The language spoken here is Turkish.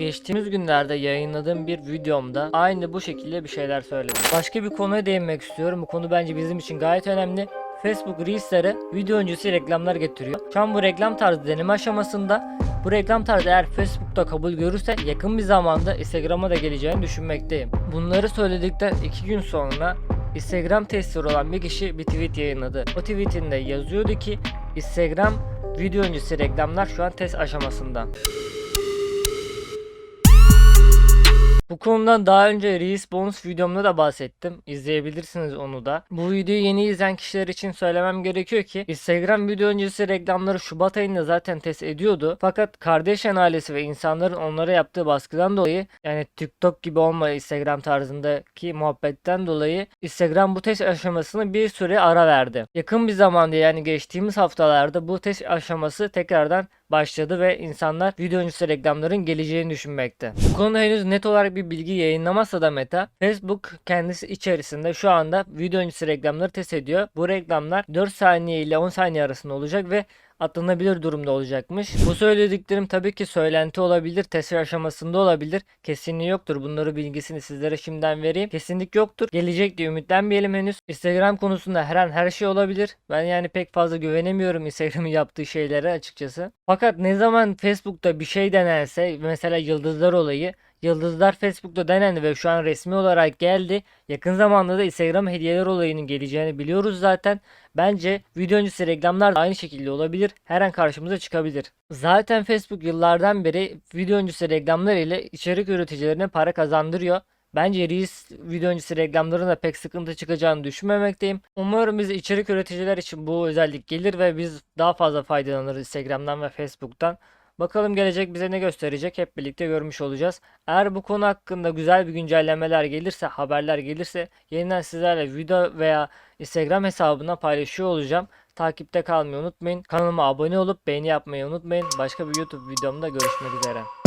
Geçtiğimiz günlerde yayınladığım bir videomda aynı bu şekilde bir şeyler söyledim. Başka bir konuya değinmek istiyorum. Bu konu bence bizim için gayet önemli. Facebook Reels'lere video öncesi reklamlar getiriyor. Şu an bu reklam tarzı deneme aşamasında. Bu reklam tarzı eğer Facebook'ta kabul görürse yakın bir zamanda Instagram'a da geleceğini düşünmekteyim. Bunları söyledikten 2 gün sonra Instagram testleri olan bir kişi bir tweet yayınladı. O tweetinde yazıyordu ki Instagram video öncesi reklamlar şu an test aşamasında. Bu konudan daha önce Reels Bonus videomda da bahsettim. İzleyebilirsiniz onu da. Bu videoyu yeni izleyen kişiler için söylemem gerekiyor ki Instagram video öncesi reklamları Şubat ayında zaten test ediyordu. Fakat Kardashian ailesi ve insanların onlara yaptığı baskıdan dolayı yani TikTok gibi olma Instagram tarzındaki muhabbetten dolayı Instagram bu test aşamasını bir süre ara verdi. Yakın bir zamanda yani geçtiğimiz haftalarda bu test aşaması tekrardan başladı ve insanlar video öncesi reklamların geleceğini düşünmekte. Bu konuda henüz net olarak bir bilgi yayınlamasa da Meta, Facebook kendisi içerisinde şu anda video öncesi reklamları test ediyor. Bu reklamlar 4 saniye ile 10 saniye arasında olacak ve atlanabilir durumda olacakmış. Bu söylediklerim tabii ki söylenti olabilir, test aşamasında olabilir. Kesinliği yoktur. Bunları bilgisini sizlere şimdiden vereyim. Kesinlik yoktur. Gelecek diye ümitlenmeyelim henüz. Instagram konusunda her an her şey olabilir. Ben yani pek fazla güvenemiyorum Instagram'ın yaptığı şeylere açıkçası. Fakat ne zaman Facebook'ta bir şey denense mesela yıldızlar olayı Yıldızlar Facebook'ta denendi ve şu an resmi olarak geldi. Yakın zamanda da Instagram hediyeler olayının geleceğini biliyoruz zaten. Bence video öncesi reklamlar da aynı şekilde olabilir. Her an karşımıza çıkabilir. Zaten Facebook yıllardan beri video öncesi reklamlar ile içerik üreticilerine para kazandırıyor. Bence Reels video öncesi reklamların da pek sıkıntı çıkacağını düşünmemekteyim. Umarım biz içerik üreticiler için bu özellik gelir ve biz daha fazla faydalanırız Instagram'dan ve Facebook'tan. Bakalım gelecek bize ne gösterecek hep birlikte görmüş olacağız. Eğer bu konu hakkında güzel bir güncellemeler gelirse, haberler gelirse yeniden sizlerle video veya Instagram hesabına paylaşıyor olacağım. Takipte kalmayı unutmayın. Kanalıma abone olup beğeni yapmayı unutmayın. Başka bir YouTube videomda görüşmek üzere.